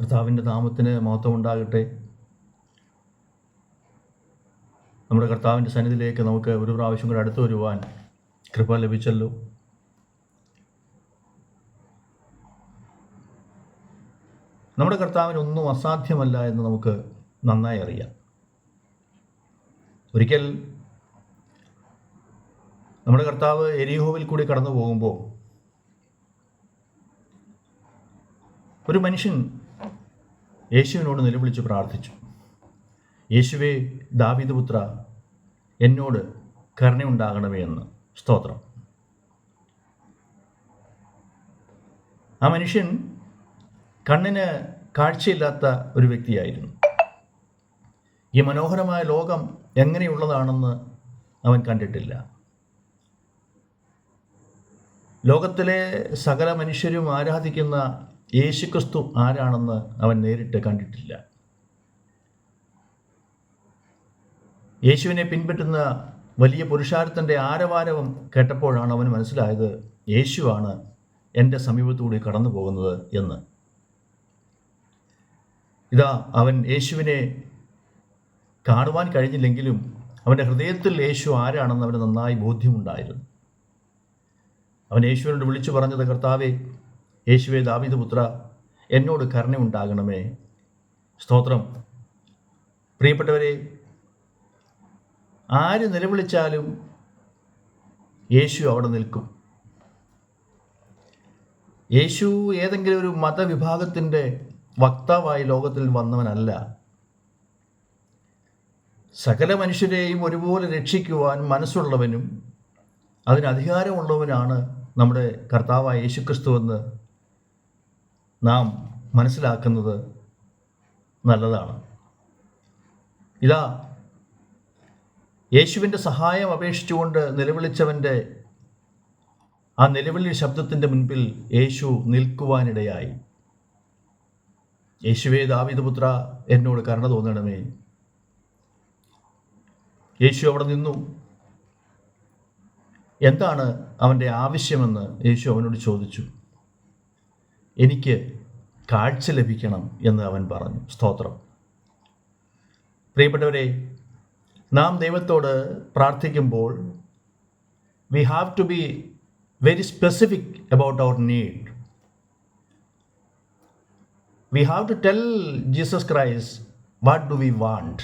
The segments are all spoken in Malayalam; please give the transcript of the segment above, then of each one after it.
കർത്താവിന്റെ നാമത്തിന് മഹത്വം ഉണ്ടാകട്ടെ നമ്മുടെ കർത്താവിന്റെ സന്നിധിയിലേക്ക് നമുക്ക് ഒരു പ്രാവശ്യം കൂടെ അടുത്തു വരുവാൻ കൃപ ലഭിച്ചല്ലോ. നമ്മുടെ കർത്താവിന് ഒന്നും അസാധ്യമല്ല എന്ന് നമുക്ക് നന്നായി അറിയാം. ഒരിക്കൽ നമ്മുടെ കർത്താവ് എരിഹോവിൽ കൂടി കടന്നു പോകുമ്പോൾ ഒരു മനുഷ്യൻ യേശുവിനോട് നിലവിളിച്ച് പ്രാർത്ഥിച്ചു. യേശുവേ ദാവിദപുത്ര എന്നോട് കരുണയുണ്ടാകണമേ എന്ന്. സ്തോത്രം. ആ മനുഷ്യൻ കണ്ണിന് കാഴ്ചയില്ലാത്ത ഒരു വ്യക്തിയായിരുന്നു. ഈ മനോഹരമായ ലോകം എങ്ങനെയുള്ളതാണെന്ന് അവൻ കണ്ടിട്ടില്ല. ലോകത്തിലെ സകല മനുഷ്യരും ആരാധിക്കുന്ന യേശുക്രിസ്തു ആരാണെന്ന് അവൻ നേരിട്ട് കണ്ടിട്ടില്ല. യേശുവിനെ പിൻപറ്റുന്ന വലിയ പുരുഷാരത്തിന്റെ ആരവാരവും കേട്ടപ്പോഴാണ് അവന് മനസ്സിലായത് യേശുവാണ് എന്റെ സമീപത്തുകൂടി കടന്നു പോകുന്നത് എന്ന്. ഇതാ അവൻ യേശുവിനെ കാണുവാൻ കഴിഞ്ഞില്ലെങ്കിലും അവന്റെ ഹൃദയത്തിൽ യേശു ആരാണെന്ന് അവന് നന്നായി ബോധ്യമുണ്ടായിരുന്നു. അവൻ യേശുവിനോട് വിളിച്ചു പറഞ്ഞത് കർത്താവേ യേശുവേ ദാവീദ് പുത്ര എന്നോട് കരുണയുണ്ടാകണമേ. സ്തോത്രം. പ്രിയപ്പെട്ടവരെ ആര് നിലവിളിച്ചാലും യേശു അവിടെ നിൽക്കും. യേശു ഏതെങ്കിലും ഒരു മതവിഭാഗത്തിന്റെ വക്താവായി ലോകത്തിൽ വന്നവനല്ല. സകല മനുഷ്യരെയും ഒരുപോലെ രക്ഷിക്കുവാൻ മനസ്സുള്ളവനും അതിന് അധികാരമുള്ളവനാണ് നമ്മുടെ കർത്താവായ യേശുക്രിസ്തു എന്ന് നാം മനസ്സിലാക്കുന്നത് നല്ലതാണ്. ഇതാ യേശുവിന്റെ സഹായം അപേക്ഷിച്ചുകൊണ്ട് നിലവിളിച്ചവന്റെ ആ നിലവിളി ശബ്ദത്തിന്റെ മുൻപിൽ യേശു നിൽക്കുവാനിടയായി. യേശുവേ ദാവിദപുത്ര എന്നോട് കരുണ തോന്നണമേ. യേശു അവിടെ നിന്നു. എന്താണ് അവന്റെ ആവശ്യമെന്ന് യേശു അവനോട് ചോദിച്ചു. എനിക്ക് കാഴ്ച ലഭിക്കണം എന്ന് അവൻ പറഞ്ഞു. സ്തോത്രം. പ്രിയപ്പെട്ടവരെ നാം ദൈവത്തോട് പ്രാർത്ഥിക്കുമ്പോൾ we have to be very specific about our need we have to tell Jesus Christ what do we want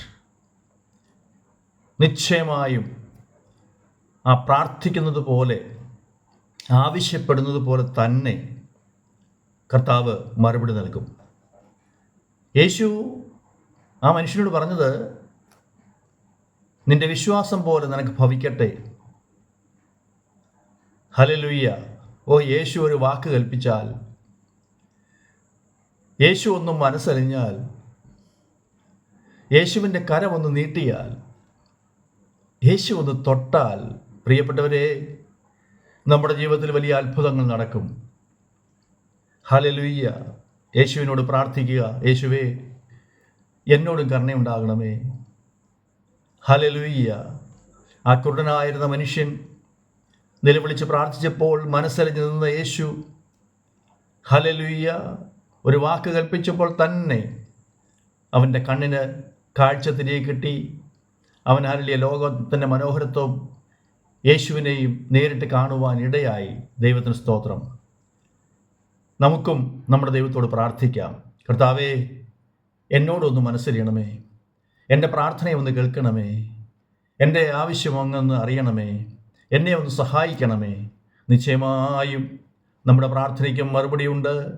നിശ്ചയമായും ആ പ്രാർത്ഥിക്കുന്നത് പോലെ ആവശ്യപ്പെടുന്നത് പോലെ തന്നെ കർത്താവ് മറുപടി നൽകും. യേശു ആ മനുഷ്യനോട് പറഞ്ഞത് നിന്റെ വിശ്വാസം പോലെ നിനക്ക് ഭവിക്കട്ടെ. ഹലലുയ്യ ഓ യേശു ഒരു വാക്ക് കൽപ്പിച്ചാൽ യേശു ഒന്നും മനസ്സലിഞ്ഞാൽ യേശുവിന്റെ കരമൊന്ന് നീട്ടിയാൽ യേശു ഒന്ന് തൊട്ടാൽ പ്രിയപ്പെട്ടവരെ നമ്മുടെ ജീവിതത്തിൽ വലിയ അത്ഭുതങ്ങൾ നടക്കും. ഹലലുയ്യ യേശുവിനോട് പ്രാർത്ഥിക്കുക. യേശുവേ എന്നോടും കരുണയുണ്ടാകണമേ. ഹലലുയ്യ ആ കുരുടനായിരുന്ന മനുഷ്യൻ നിലവിളിച്ച് പ്രാർത്ഥിച്ചപ്പോൾ മനസ്സലിഞ്ഞ് നിന്ന യേശു ഹലലുയ്യ ഒരു വാക്ക് കൽപ്പിച്ചപ്പോൾ തന്നെ അവന്റെ കണ്ണിന് കാഴ്ച തിരികെ കിട്ടി. അവൻ അരളിയ ലോകത്തിന്റെ മനോഹരത്വം യേശുവിനെയും നേരിട്ട് കാണുവാൻ ഇടയായി. ദൈവത്തിന് സ്തോത്രം. നമുക്കും നമ്മുടെ ദൈവത്തോട് പ്രാർത്ഥിക്കാം. കർത്താവേ എന്നോടൊന്ന് മനസ്സറിയണമേ എന്റെ പ്രാർത്ഥനയെ ഒന്ന് കേൾക്കണമേ. എന്റെ ആവശ്യം അങ്ങൊന്ന് അറിയണമേ. എന്നെ ഒന്ന് സഹായിക്കണമേ. നിശ്ചയമായും നമ്മുടെ പ്രാർത്ഥനയ്ക്കും മറുപടിയുണ്ട്.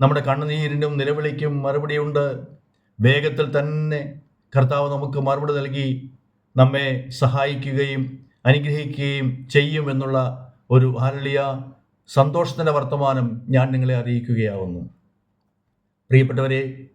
നമ്മുടെ കണ്ണുനീരിനും നിലവിളിക്കും മറുപടിയുണ്ട്. വേഗത്തിൽ തന്നെ കർത്താവ് നമുക്ക് മറുപടി നൽകി നമ്മെ സഹായിക്കുകയും അനുഗ്രഹിക്കുകയും ചെയ്യുമെന്നുള്ള ഒരു ഹരളിയ സന്തോഷത്തിന്റെ വർത്തമാനം ഞാൻ നിങ്ങളെ അറിയിക്കുകയാവുന്നു. പ്രിയപ്പെട്ടവരെ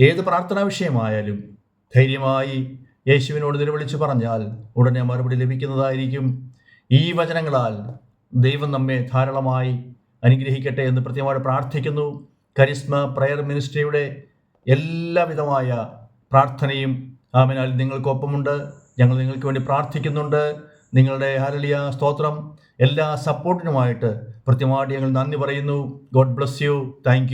ഏത് പ്രാർത്ഥനാ വിഷയമായാലും ധൈര്യമായി യേശുവിനോട് നിലവിളിച്ച് പറഞ്ഞാൽ ഉടനെ മറുപടി ലഭിക്കുന്നതായിരിക്കും. ഈ വചനങ്ങളാൽ ദൈവം നമ്മെ ധാരാളമായി അനുഗ്രഹിക്കട്ടെ എന്ന് പ്രത്യേകമായി പ്രാർത്ഥിക്കുന്നു. കരിസ്മ പ്രയർ മിനിസ്ട്രിയുടെ എല്ലാവിധമായ പ്രാർത്ഥനയും ആമിനാൽ നിങ്ങൾക്കൊപ്പമുണ്ട്. ഞങ്ങൾ നിങ്ങൾക്ക് വേണ്ടി പ്രാർത്ഥിക്കുന്നുണ്ട്. നിങ്ങളുടെ ഹരളിയ സ്തോത്രം എല്ലാ സപ്പോർട്ടിനുമായിട്ട് കൃത്യമായിട്ട് ഞങ്ങൾ നന്ദി പറയുന്നു. God bless you thank